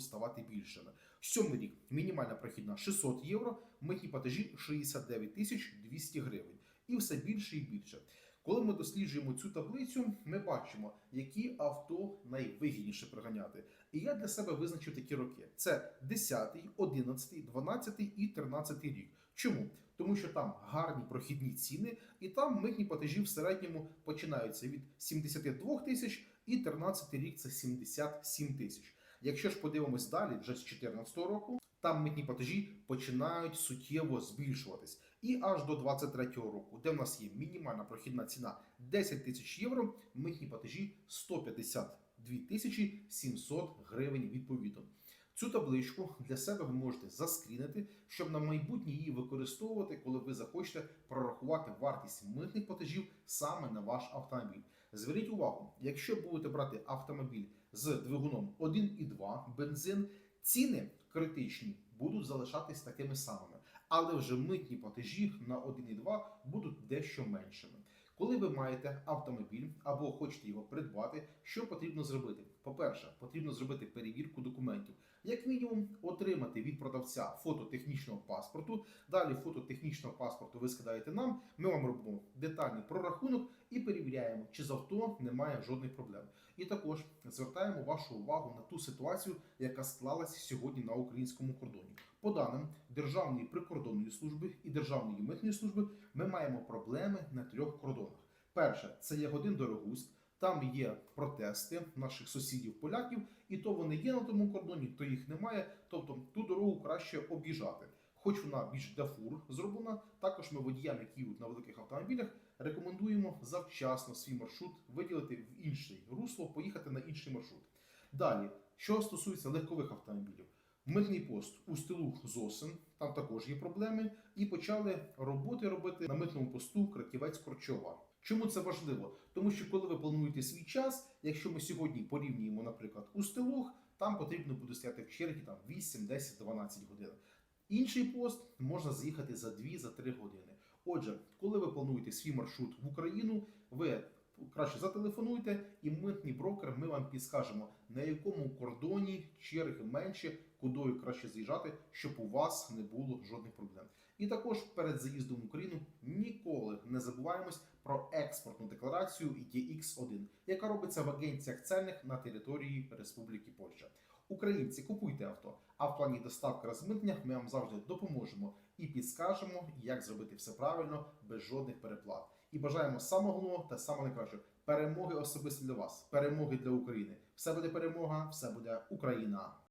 будуть ставати більшими. Сьомий рік мінімальна прохідна 600 євро, митні платежі 69 тисяч 200 гривень. І все більше і більше. Коли ми досліджуємо цю таблицю, ми бачимо, які авто найвигідніше приганяти. І я для себе визначив такі роки: це 10, 11, 12 і 13 рік. Чому? Тому що там гарні прохідні ціни, і там митні платежі в середньому починаються від 72 тисяч, і 13 рік це 77 тисяч. Якщо ж подивимось далі, вже з 2014 року, там митні платежі починають суттєво збільшуватись. І аж до 23-го року, де в нас є мінімальна прохідна ціна 10 тисяч євро, митні платежі 152 тисячі 700 гривень відповідно. Цю табличку для себе ви можете заскрінити, щоб на майбутнє її використовувати, коли ви захочете прорахувати вартість митних платежів саме на ваш автомобіль. Зверніть увагу, якщо будете брати автомобіль з двигуном 1,2 бензин, ціни критичні будуть залишатись такими самими, але вже митні платежі на 1,2 будуть дещо меншими. Коли ви маєте автомобіль або хочете його придбати, що потрібно зробити? По-перше, потрібно зробити перевірку документів. Як мінімум, отримати від продавця фото технічного паспорту. Далі фото технічного паспорту ви скидаєте нам. Ми вам робимо детальний прорахунок і перевіряємо, чи з авто немає жодних проблем. І також звертаємо вашу увагу на ту ситуацію, яка склалась сьогодні на українському кордоні. По даним Державної прикордонної служби і Державної митної служби, ми маємо проблеми на трьох кордонах. Перше, це є годин Дорогуськ. Там є протести наших сусідів поляків, і то вони є на тому кордоні, то їх немає. Тобто ту дорогу краще об'їжджати. Хоч вона більш для фур зроблена, також ми водіям, які на великих автомобілях, рекомендуємо завчасно свій маршрут виділити в інший русло, поїхати на інший маршрут. Далі, що стосується легкових автомобілів, митний пост у стилу Зосин, там також є проблеми, і почали роботи робити на митному посту Краківець Корчова. Чому це важливо? Тому що коли ви плануєте свій час, якщо ми сьогодні порівнюємо, наприклад, у стилух, там потрібно буде стояти в чергі там 8, 10, 12 годин. Інший пост можна заїхати за 2-3 години. Отже, коли ви плануєте свій маршрут в Україну, ви краще зателефонуйте, і митний брокер ми вам підскажемо, на якому кордоні черги менше, куди краще заїжджати, щоб у вас не було жодних проблем. І також перед заїздом в Україну ніколи не забуваємось про експортну декларацію EX1, яка робиться в агенціях цельних на території Республіки Польща. Українці, купуйте авто, а в плані доставки розмитнення ми вам завжди допоможемо і підскажемо, як зробити все правильно без жодних переплат. І бажаємо самого та самого найкращого перемоги особисто для вас, перемоги для України. Все буде перемога, все буде Україна.